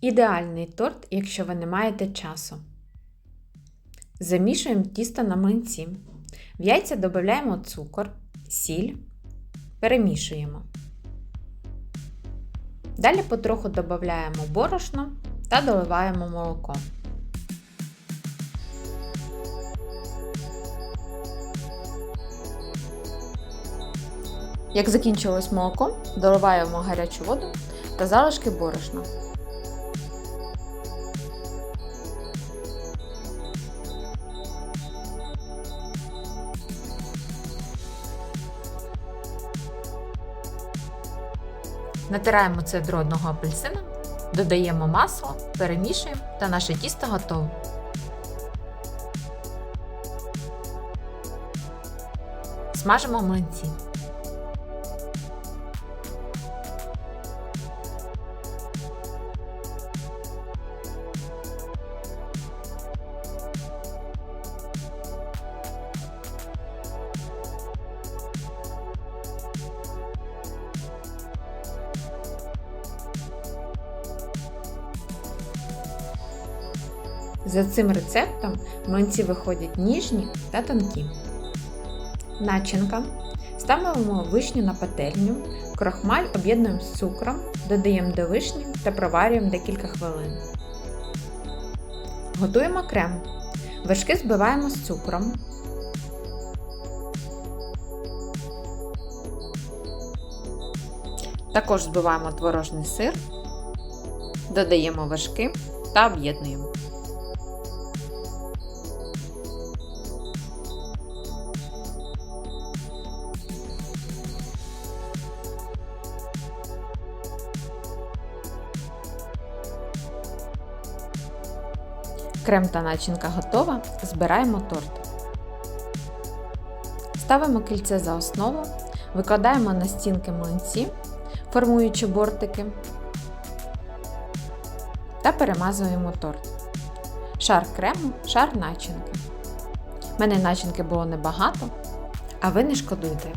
Ідеальний торт, якщо ви не маєте часу. Замішуємо тісто на млинці. В яйця додаємо цукор, сіль, перемішуємо. Далі потроху додаємо борошно та доливаємо молоко. Як закінчилось молоко, доливаємо гарячу воду та залишки борошна. Натираємо цедру одного апельсина, додаємо масло, перемішуємо та наше тісто готове. Смажимо млинці. За цим рецептом млинці виходять ніжні та тонкі. Начинка. Ставимо вишню на пательню, крохмаль об'єднуємо з цукром, додаємо до вишні та проварюємо декілька хвилин. Готуємо крем. Вершки збиваємо з цукром. Також збиваємо творожний сир, додаємо вершки та об'єднуємо. Крем та начинка готова. Збираємо торт. Ставимо кільце за основу, викладаємо на стінки млинці, формуючи бортики, та перемазуємо торт. Шар крему, шар начинки. У мене начинки було небагато, а ви не шкодуйте.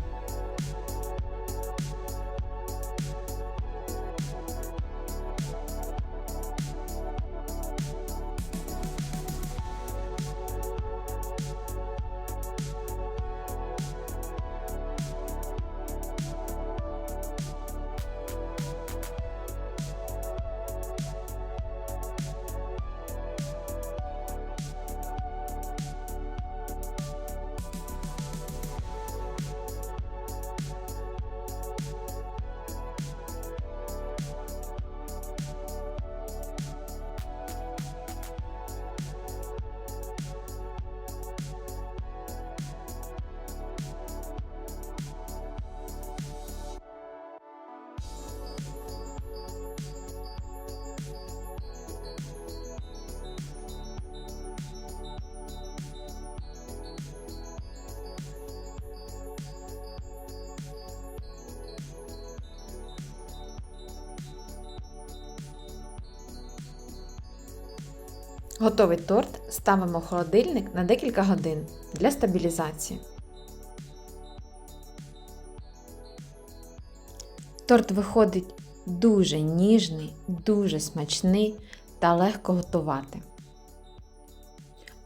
Готовий торт ставимо в холодильник на декілька годин для стабілізації. Торт виходить дуже ніжний, дуже смачний та легко готувати.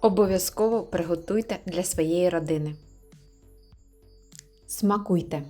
Обов'язково приготуйте для своєї родини. Смакуйте!